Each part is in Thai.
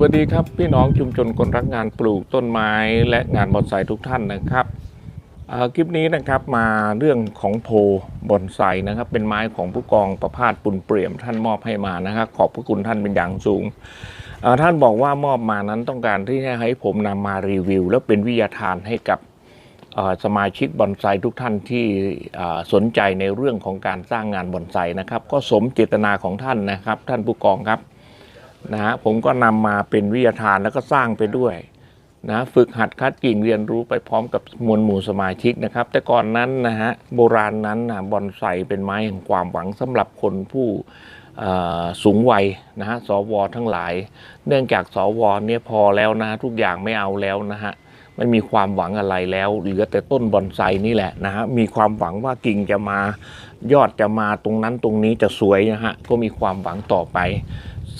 วัสดีครับ พี่น้องชุมชนคนรักงานปลูกต้นไม้และงานบอนไซทุกท่านนะครับคลิปนี้นะครับมาเรื่องของโพบอนไซนะครับ เป็นไม้ของผู้กองประพาสปุณเปลี่ยมท่านมอบให้มานะครับ ขอบพระคุณท่านเป็นอย่างสูง ท่านบอกว่ามอบมานั้นต้องการที่จะให้ผมนำมารีวิว แล้วเป็นวิทยาทานให้กับสมาชิกบอนไซทุกท่านที่สนใจในเรื่องของการสร้างงานบอนไซนะครับ ก็สมเจตนาของท่านนะครับ ท่านผู้กองครับ นะฮะผมก็นำมาเป็นวิทยาทานแล้วก็สร้างไปด้วยนะฝึกหัดคัดกิ่งเรียนรู้ไปพร้อมกับมวลหมู่สมาชิกนะครับ แต่ก่อนนั้นนะฮะโบราณนั้นนะบอนไซเป็นไม้แห่งความหวังสำหรับคนผู้สูงวัยนะฮะสวทั้งหลาย เนื่องจากสวเนี่ยพอแล้วนะทุกอย่างไม่เอาแล้วนะฮะไม่มีความหวังอะไรแล้วเหลือแต่ต้นบอนไซนี่แหละนะฮะมีความหวังว่ากิ่งจะมายอดจะมาตรงนั้นตรงนี้จะสวยนะฮะก็มีความหวังต่อไป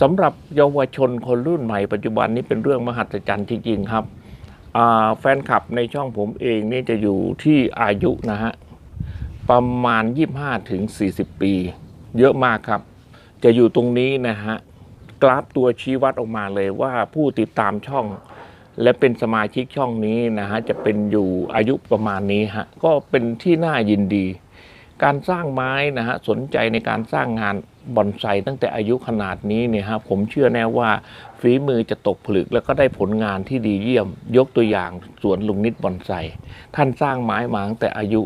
สำหรับเยาวชนคนรุ่นใหม่ปัจจุบันนี้เป็นเรื่องมหัศจรรย์จริงๆครับแฟนคลับในช่องผมเองนี่จะอยู่ที่อายุนะฮะประมาณ 25ถึง40 ปี เยอะมากครับ จะอยู่ตรงนี้นะฮะกราฟตัวชี้วัดออกมาเลยว่าผู้ติดตามช่อง และเป็นสมาชิกช่องนี้นะฮะจะเป็นอยู่อายุประมาณนี้ฮะก็เป็นที่น่ายินดี การสร้างไม้นะฮะสนใจในการสร้างงานบอนไซตั้งแต่อายุขนาดนี้เนี่ยฮะผมเชื่อแน่ว่าฝีมือจะตกผลึกแล้วก็ได้ผลงานที่ดีเยี่ยม ยกตัวอย่างสวนลุงนิดบอนไซท่านสร้างไม้มาตั้งแต่อายุ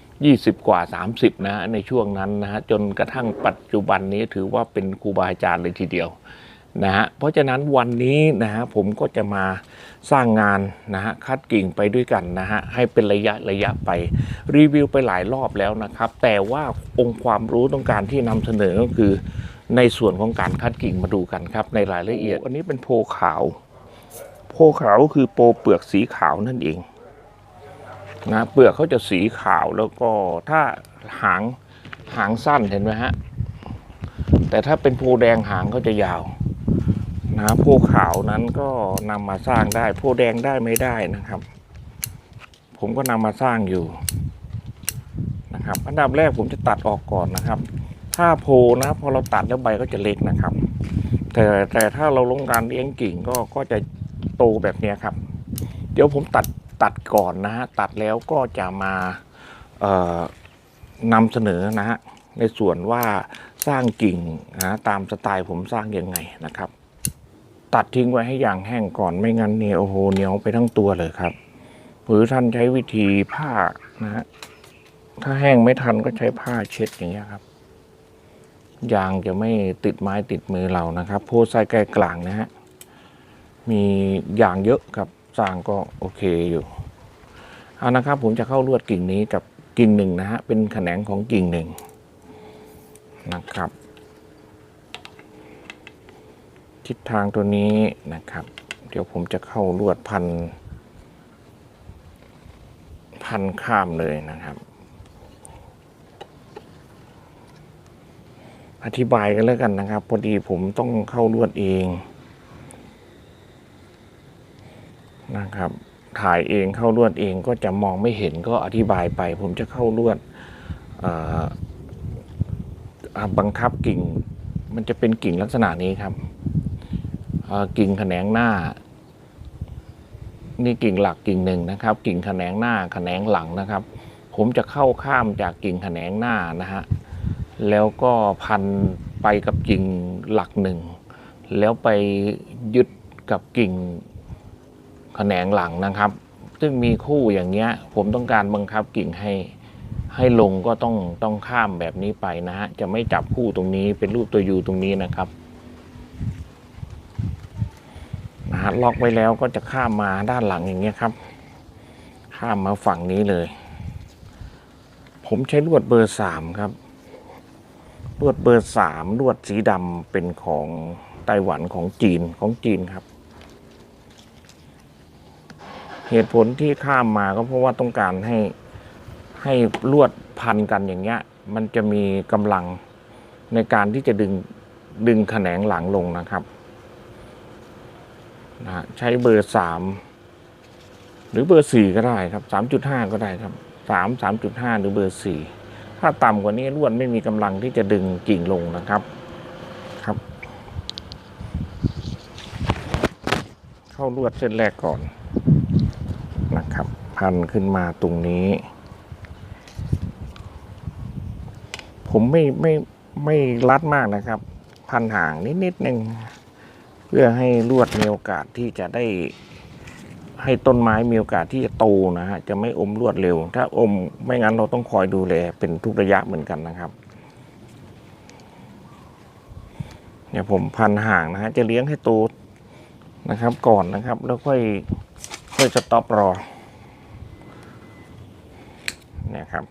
20 กว่า 30 นะฮะในช่วงนั้นนะฮะจนกระทั่งปัจจุบันนี้ถือว่าเป็นครูบาอาจารย์เลยทีเดียว นะฮะเพราะฉะนั้นวันนี้นะฮะผมก็จะมาสร้างงานนะฮะคัดกิ่งไปด้วยกันนะฮะให้เป็นระยะระยะไปรีวิวไปหลายรอบแล้วนะครับ แต่ว่าองค์ความรู้ต้องการที่นำเสนอก็คือ ในส่วนของการคัดกิ่งมาดูกันครับ ในรายละเอียดวันนี้เป็นโพขาว โพขาวก็คือโพเปลือกสีขาวนั่นเองนะเปลือกเขาจะสีขาวแล้วก็ถ้าหางหางสั้นเห็นไหมฮะแต่ถ้าเป็นโพแดงหางเขาจะยาว นะโพขาวนั้นก็นำมาสร้างได้โพแดงได้ไม่ได้นะครับ ผมก็นำมาสร้างอยู่นะครับ อันดับแรกผมจะตัดออกก่อนนะครับ ถ้าโพนะพอเราตัดแล้วใบก็จะเล็กนะครับ แต่แต่ถ้าเราลงการเลี้ยงกิ่งก็ก็จะโตแบบนี้ครับ เดี๋ยวผมตัดตัดก่อนนะฮะตัดแล้วก็จะมาเอ่อนำเสนอนะฮะในส่วนว่าสร้างกิ่งนะตามสไตล์ผมสร้างยังไงนะครับ ตัดทิ้งไว้ให้อย่างแห้งก่อนไม่งั้นเนี่ยโอ้โหเหนียวไปทั้งตัวเลยครับ หรือท่านใช้วิธีผ้านะฮะถ้าแห้งไม่ทันก็ใช้ผ้าเช็ดอย่างเงี้ยครับยางจะไม่ติดไม้ติดมือเรานะครับโพไซไกลกลางนะฮะมียางเยอะครับสร้างก็โอเคอยู่เอานะครับผมจะเข้าลวดกิ่งนี้กับกิ่งหนึ่งนะฮะเป็นแขนงของกิ่งหนึ่งนะครับ ทิศทางตัวนี้นะครับ เดี๋ยวผมจะเข้าลวดพัน พันข้ามเลยนะครับ อธิบายกันแล้วกันนะครับ พอดีผมต้องเข้าลวดเองนะครับ ถ่ายเองเข้าลวดเองก็จะมองไม่เห็นก็อธิบายไป ผมจะเข้าลวดบังคับกิ่ง มันจะเป็นกิ่งลักษณะนี้ครับ กิ่งแขนงหน้า นี่กิ่งหลักกิ่งหนึ่งนะครับ กิ่งแขนงหน้าแขนงหลังนะครับ ผมจะเข้าข้ามจากกิ่งแขนงหน้านะฮะแล้วก็พันไปกับกิ่งหลักหนึ่งแล้วไปยึดกับกิ่งแขนงหลังนะครับ ซึ่งมีคู่อย่างเงี้ย ผมต้องการบังคับกิ่งให้ให้ลงก็ต้องต้องข้ามแบบนี้ไปนะฮะ จะไม่จับคู่ตรงนี้เป็นรูปตัวยูตรงนี้นะครับนะฮะ ล็อกไว้แล้วก็จะข้ามมาด้านหลังอย่างเงี้ยครับ ข้ามมาฝั่งนี้เลย ผมใช้ลวดเบอร์สามครับ ลวดเบอร์สามลวดสีดำเป็นของไต้หวันของจีนของจีนครับ เหตุผลที่ข้ามมาก็เพราะว่าต้องการให้ให้ลวดพันกันอย่างเงี้ย มันจะมีกำลังในการที่จะดึงดึงแขนงหลังลงนะครับ นะฮะใช้เบอร์สามหรือเบอร์สี่ก็ได้ครับสามจุดห้าก็ได้ครับสามสามจุดห้าหรือเบอร์สี่ถ้าต่ำกว่านี้ลวดไม่มีกำลังที่จะดึงกิ่งลงนะครับครับ เข้าลวดเส้นแรกก่อนนะครับ พันขึ้นมาตรงนี้ ผมไม่ไม่ไม่รัดมากนะครับ พันห่างนิดนิดหนึ่ง เพื่อให้ลวดมีโอกาสที่จะได้ให้ต้นไม้มีโอกาสที่จะโตนะฮะจะไม่อมลวดเร็ว ถ้าอมไม่งั้นเราต้องคอยดูแลเป็นทุกระยะเหมือนกันนะครับเนี่ยผมพันห่างนะฮะจะเลี้ยงให้โตนะครับก่อนนะครับ แล้วค่อยค่อยสต็อปรอเนี่ยครับ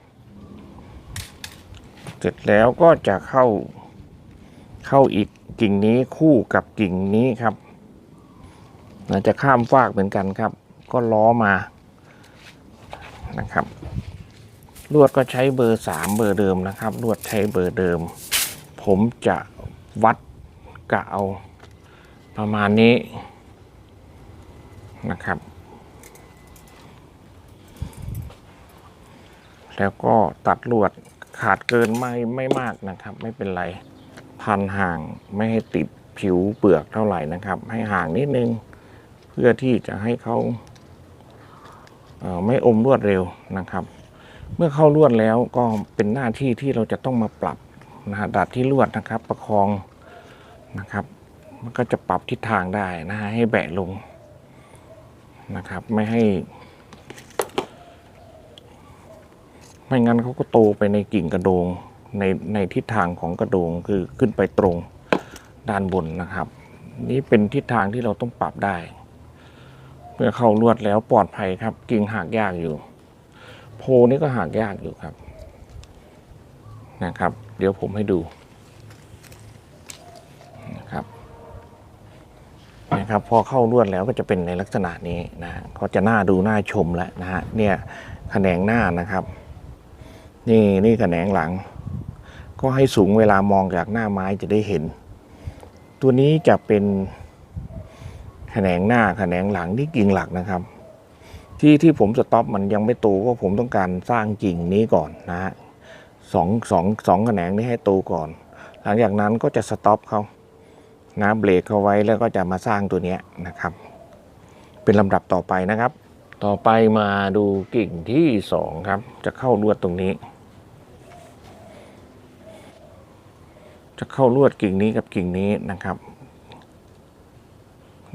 เสร็จแล้วก็จะเข้าเข้าอีก กิ่งนี้คู่กับกิ่งนี้ครับนะจะข้ามฟากเหมือนกันครับ ก็ล้อมานะครับ ลวดก็ใช้เบอร์สามเบอร์เดิมนะครับ ลวดใช้เบอร์เดิม ผมจะวัดกะเอาประมาณนี้นะครับ แล้วก็ตัดลวดขาดเกินไม่ไม่มากนะครับ ไม่เป็นไร พันห่างไม่ให้ติดผิวเปลือกเท่าไหร่นะครับ ให้ห่างนิดนึง เพื่อที่จะให้เขาเไม่อมลวดเร็วนะครับ เมื่อเข้าลวดแล้วก็เป็นหน้าที่ที่เราจะต้องมาปรับนะฮะดัดที่ลวดนะครับ ประคองนะครับ มันก็จะปรับทิศทางได้นะฮะให้แบะลงนะครับ ไม่ให้ ไม่งั้นเขาก็โตไปในกิ่งกระโดง ในในทิศทางของกระโดงคือขึ้นไปตรงด้านบนนะครับ นี่เป็นทิศทางที่เราต้องปรับได้เมื่อเข้าลวดแล้วปลอดภัยครับ กิ่งหักยากอยู่ โพนี่ก็หักยากอยู่ครับนะครับ เดี๋ยวผมให้ดูนะครับนะครับพอเข้าลวดแล้วก็จะเป็นในลักษณะนี้นะฮะก็จะน่าดูน่าชมแล้วนะฮะเนี่ยแขนงหน้านะครับ นี่นี่แขนงหลัง ก็ให้สูงเวลามองจากหน้าไม้จะได้เห็น ตัวนี้จะเป็นแขนงหน้าแขนงหลังที่กิ่งหลักนะครับ ที่ที่ผมสต็อปมันยังไม่โตเพราะผมต้องการสร้างกิ่งนี้ก่อนนะฮะสองสองสองแขนงนี้ให้โตก่อน หลังจากนั้นก็จะสต็อปเขานะเบรกเขาไว้แล้วก็จะมาสร้างตัวนี้นะครับ เป็นลำดับต่อไปนะครับ ต่อไปมาดูกิ่งที่สองครับ จะเข้าลวดตรงนี้ จะเข้าลวดกิ่งนี้กับกิ่งนี้นะครับ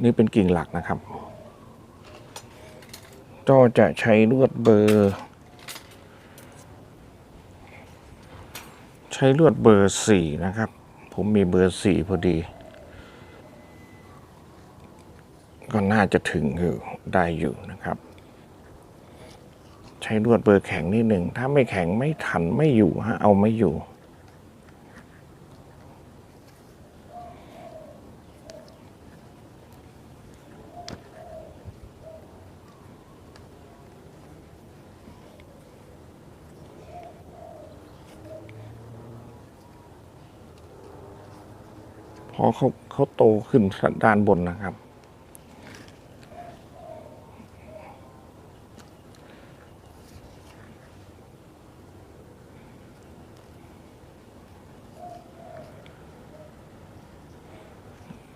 นี่เป็นกิ่งหลักนะครับก็จะใช้ลวดเบอร์ ใช้ลวดเบอร์สี่นะครับ ผมมีเบอร์สี่พอดี ก็น่าจะถึงอยู่ได้อยู่นะครับ ใช้ลวดเบอร์แข็งนิดหนึ่ง ถ้าไม่แข็งไม่ทันไม่อยู่ฮะเอาไม่อยู่ อเขาเขาโตขึ้นด้านบนนะครับ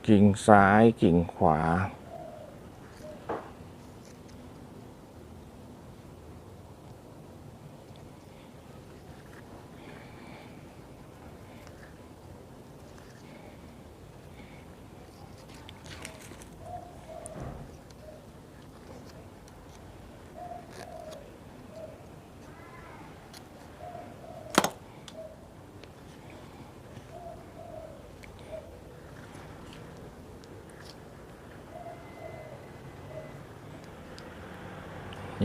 กิ่งซ้ายกิ่งขวา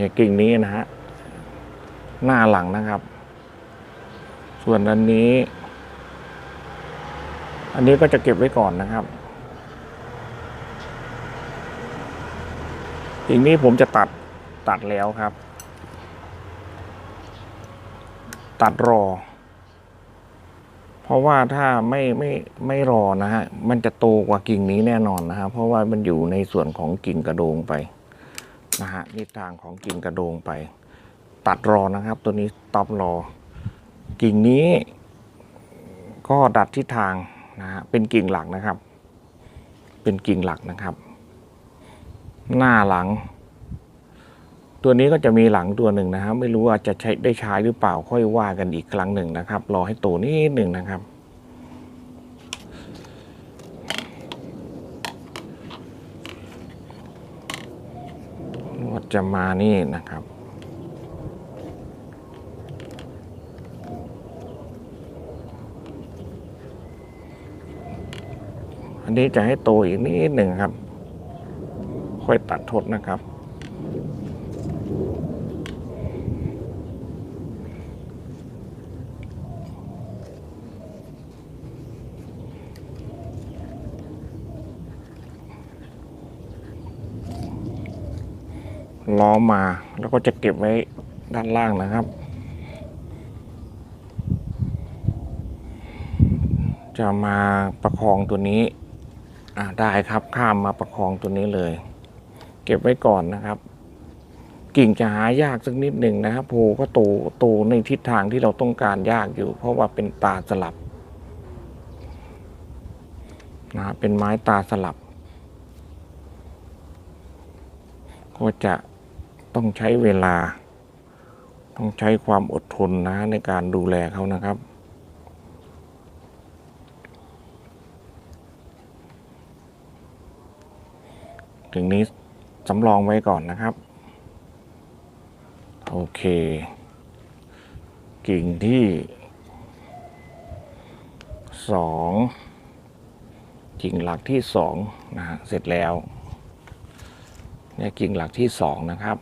อย่างกิ่งนี้นะฮะ หน้าหลังนะครับ ส่วนอันนี้ อันนี้ก็จะเก็บไว้ก่อนนะครับกิ่งนี้ผมจะตัดตัดแล้วครับ ตัดรอ เพราะว่าถ้าไม่ไม่ไม่รอนะฮะ มันจะโตกว่ากิ่งนี้แน่นอนนะฮะ เพราะว่ามันอยู่ในส่วนของกิ่งกระโดงไป นะฮะนี่ทางของกิ่งกระโดงไป ตัดรอนะครับ ตัวนี้ตอบรอ กิ่งนี้ ก็ดัดทิศทางนะฮะเป็นกิ่งหลักนะครับ เป็นกิ่งหลักนะครับ หน้าหลัง ตัวนี้ก็จะมีหลังตัวหนึ่งนะครับ ไม่รู้ว่าจะใช้ได้ใช้หรือเปล่าค่อยว่ากันอีกครั้งหนึ่งนะครับ รอให้โตนิดหนึ่งนะครับ ว่า จะมานี่นะครับอันนี้จะให้โตอีกนิดหนึ่งครับ ค่อยตัดทดนะครับ ล้อมา แล้วก็จะเก็บไว้ด้านล่างนะครับ จะมาประคองตัวนี้ได้ครับข้ามมาประคองตัวนี้เลย เก็บไว้ก่อนนะครับ กิ่งจะหายากสักนิดหนึ่งนะครับโพก็โตโตในทิศทางที่เราต้องการยากอยู่ เพราะว่าเป็นตาสลับนะเป็นไม้ตาสลับ ก็จะ ต้องใช้เวลา ต้องใช้ความอดทนนะในการดูแลเขานะครับ ถึงนี้สำรองไว้ก่อนนะครับ โอเค กิ่งที่สองกิ่งหลักที่สองนะเสร็จแล้วเนี่ยกิ่งหลักที่สองนะครับ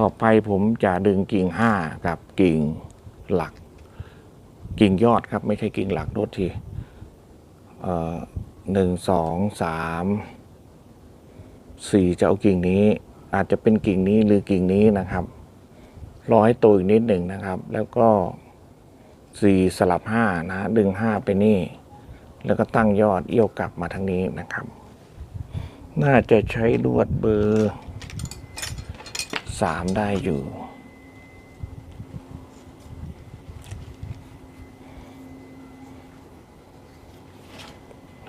ต่อไปผมจะดึงกิ่งห้ากับกิ่งหลัก กิ่งยอดครับไม่ใช่กิ่งหลักโทษทีเอ่อหนึ่งสองสามสี่จะเอากิ่งนี้ อาจจะเป็นกิ่งนี้หรือกิ่งนี้นะครับรอให้โตอีกนิดหนึ่งนะครับ แล้วก็สี่สลับห้านะ ดึงห้าไปนี่ แล้วก็ตั้งยอดเอี้ยวกลับมาทางนี้นะครับ น่าจะใช้ลวดเบอร์ สามได้อยู่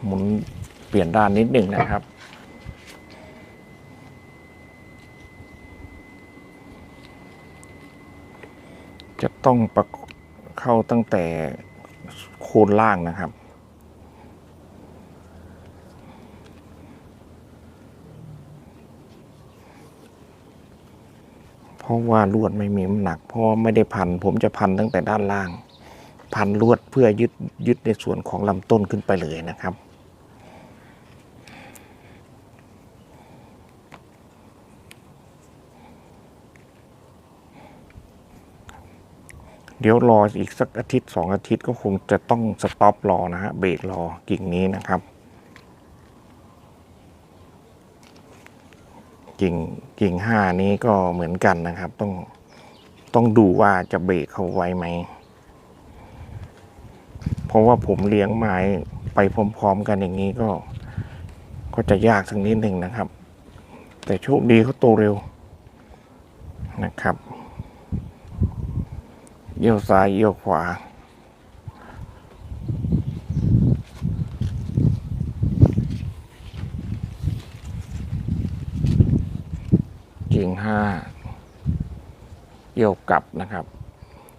หมุนเปลี่ยนด้านนิดหนึ่งนะครับ จะต้องประเข้าตั้งแต่โคนล่างนะครับ ราะว่าลวดไม่มีน้ำหนัก เพราะไม่ได้พัน ผมจะพันตั้งแต่ด้านล่าง พันลวดเพื่อยึดยึดในส่วนของลำต้นขึ้นไปเลยนะครับเดี๋ยวรออีกสักอาทิตย์สองอาทิตย์ก็คงจะต้องสต็อปรอนะฮะเบรกรอกิ่งนี้นะครับ กิ่งกิ่งห้านี้ก็เหมือนกันนะครับ ต้องต้องดูว่าจะเบรกเขาไว้ไหม เพราะว่าผมเลี้ยงไม้ไปพร้อมๆกันอย่างนี้ก็ ก็จะยากสักนิดหนึ่งนะครับ แต่โชคดีเขาโตเร็วนะครับเอี้ยวซ้ายเอี้ยวขวา ห้าเอี่ยวกลับนะครับ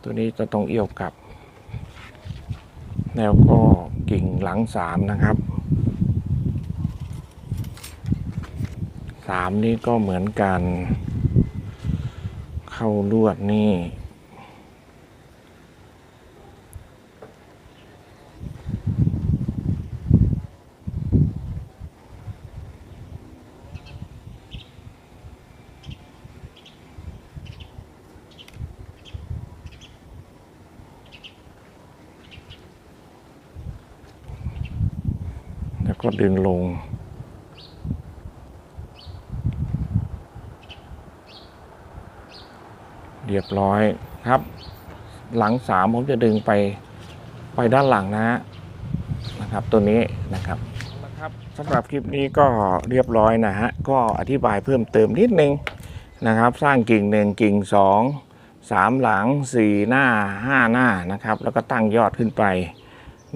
ตัวนี้จะต้องเอี่ยวกลับ แล้วก็กิ่งหลังสามนะครับสามนี่ก็เหมือนกัน เข้าลวดนี่ ดึงลง เรียบร้อยครับ หลังสามผมจะดึงไปไปด้านหลังนะนะครับตัวนี้นะครับนะครับสำหรับคลิปนี้ก็เรียบร้อยนะฮะก็อธิบายเพิ่มเติมนิดนึงนะครับ สร้างกิ่งหนึ่งกิ่งสองสามหลังสี่หน้าห้าหน้านะครับ แล้วก็ตั้งยอดขึ้นไป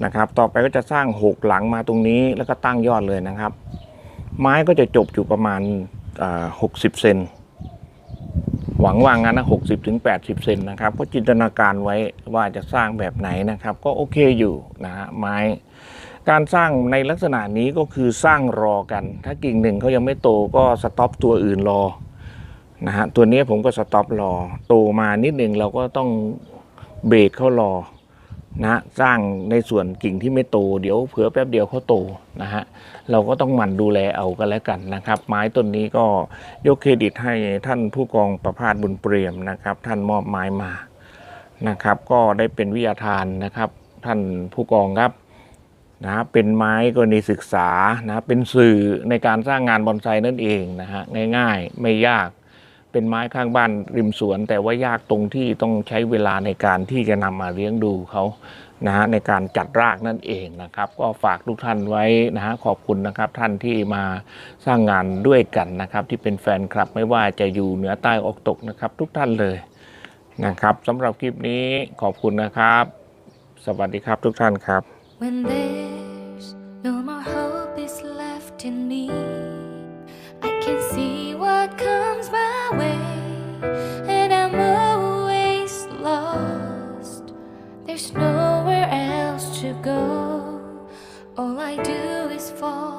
นะครับ ต่อไปก็จะสร้างหกหลังมาตรงนี้แล้วก็ตั้งยอดเลยนะครับ ไม้ก็จะจบอยู่ประมาณหกสิบเซนหวังว่างั้นนะหกสิบถึงแปดสิบเซนนะครับ ก็จินตนาการไว้ว่าจะสร้างแบบไหนนะครับ ก็โอเคอยู่นะฮะไม้ การสร้างในลักษณะนี้ก็คือสร้างรอกัน ถ้ากิ่งหนึ่งเขายังไม่โตก็สต็อปตัวอื่นรอนะฮะตัวนี้ผมก็สต็อปรอ โตมานิดหนึ่งเราก็ต้องเบรกเขารอ นะสร้างในส่วนกิ่งที่ไม่โต เดี๋ยวเผื่อแป๊บเดียวเขาโตนะฮะเราก็ต้องหมั่นดูแลเอากันแล้วกันนะครับ ไม้ต้นนี้ก็ยกเครดิตให้ท่านผู้กองประพาสบุญเปรียมนะครับ ท่านมอบไม้มานะครับ ก็ได้เป็นวิทยาทานนะครับ ท่านผู้กองครับนะฮะเป็นไม้กรณีศึกษานะเป็นสื่อในการสร้างงานบอนไซนั่นเองนะฮะง่ายๆ ไม่ยาก เป็นไม้ข้างบ้านริมสวน แต่ว่ายากตรงที่ต้องใช้เวลาในการที่จะนำมาเลี้ยงดูเขานะฮะในการจัดรากนั่นเองนะครับ ก็ฝากทุกท่านไว้นะฮะขอบคุณนะครับท่านที่มาสร้างงานด้วยกันนะครับ ที่เป็นแฟนคลับไม่ว่าจะอยู่เหนือใต้ออกตกนะครับ ทุกท่านเลยนะครับสำหรับคลิปนี้ขอบคุณนะครับ สวัสดีครับทุกท่านครับ When there's no more hope is left in me, I can see what comes way, and I'm always lost. There's nowhere else to go. All I do is fall